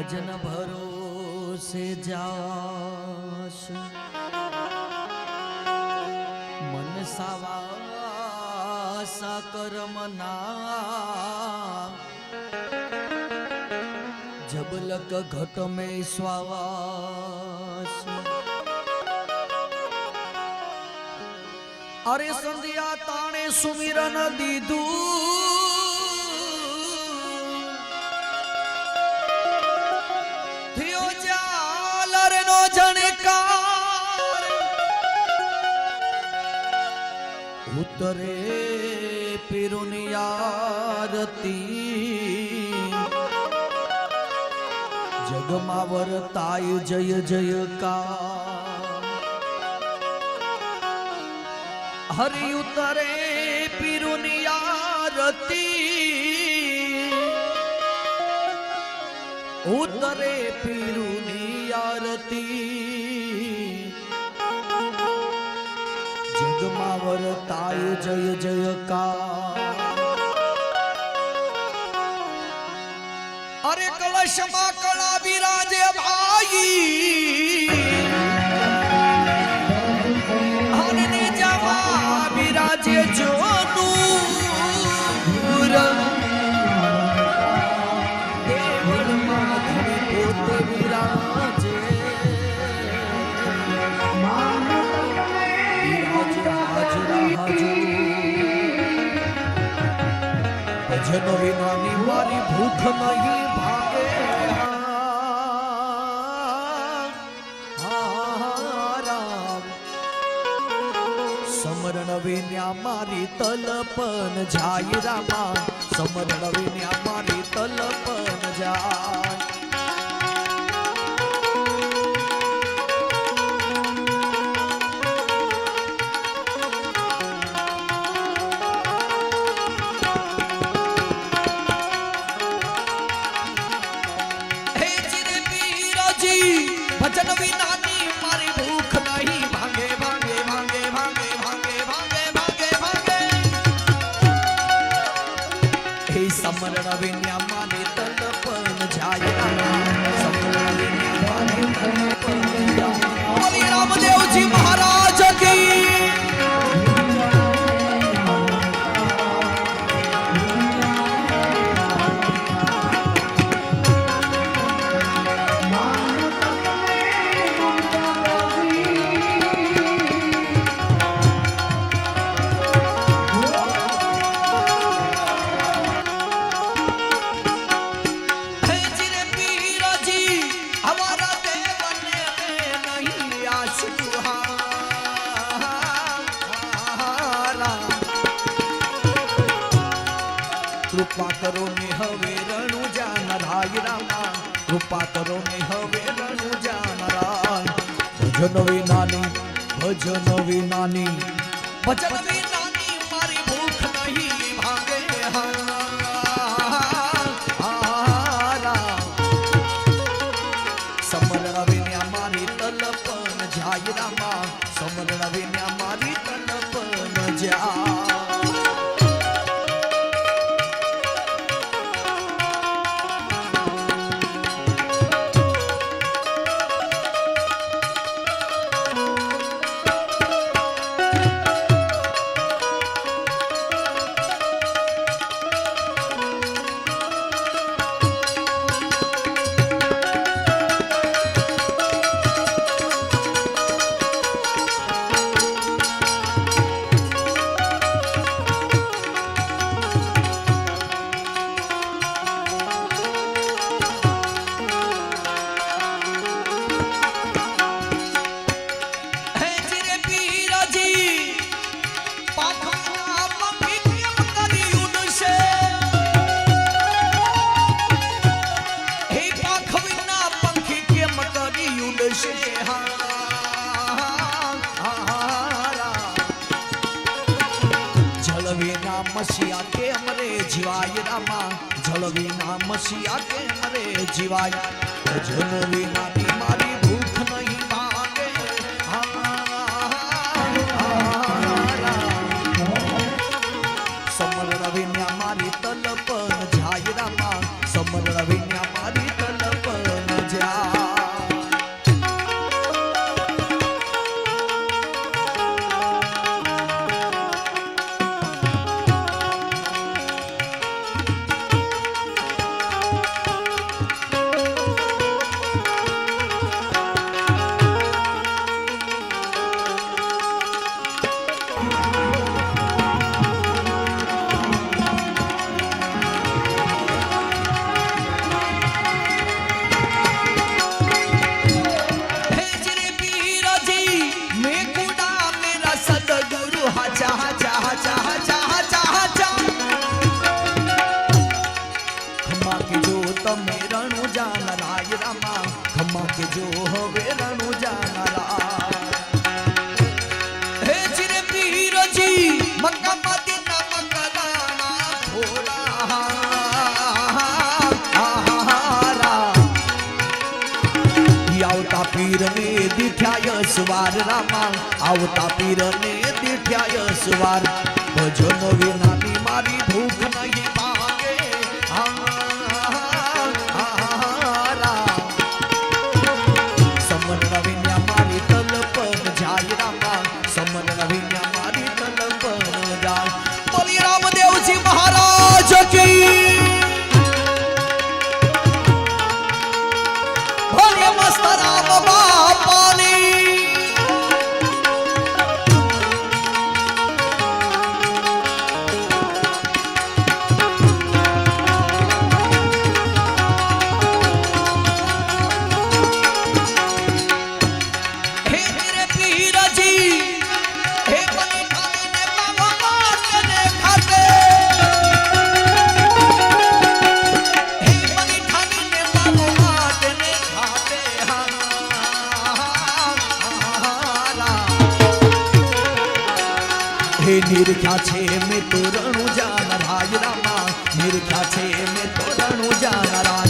ભજન ભરોસે જાશ. મન સાવા કર્મના. જબલક ઘટ મે સ્વાવાસ. અરે સંધ્યા તાણે સુમિરન દીધું. तरे पिरुनियारती जगमावर ताय जय जय का हरि उतरे पिरुनियारती उतरे पिरुनियारती જગમાં વરતાય જય જયકાર અરે કળશમાં કળા બિરાજે ભાઈ ભજન વિનાની મારી ભૂખ નહીં ભાગે સમરણ વિન્યા મારી તલપન જાય રામા સમરણ વિન્યા મારી તલપન જાય. ભજન વિનાની મારી ભૂખ નહીં. ભાંગે ભાંગે ભાંગે ભાંગે ભાંગે ભાંગે ભાંગે ભાંગે. હે સમરણ વિન્યા કૃપા કરો ને હવે રણુજા નરાય રામા. કૃપા કરો ને હવે રણુજા જાનરાય. ભજન વિનાની ભજન વિનાની ભજન વિનાની વિના મસિયા કેમ રે જીવાય રામા. જળ વિના મસિયા કેમ રે જીવાય. ભજન વિનાની પીરને દીઠ્યા યસવાર રામા આવતા પીરને દીઠ્યા યસવાર ભજનો વિનાની મારી ભૂખ નહીં हे निर्ख्या छे में तो रणु जान राय रामा निर्ख्या छे में तो रणु जान राय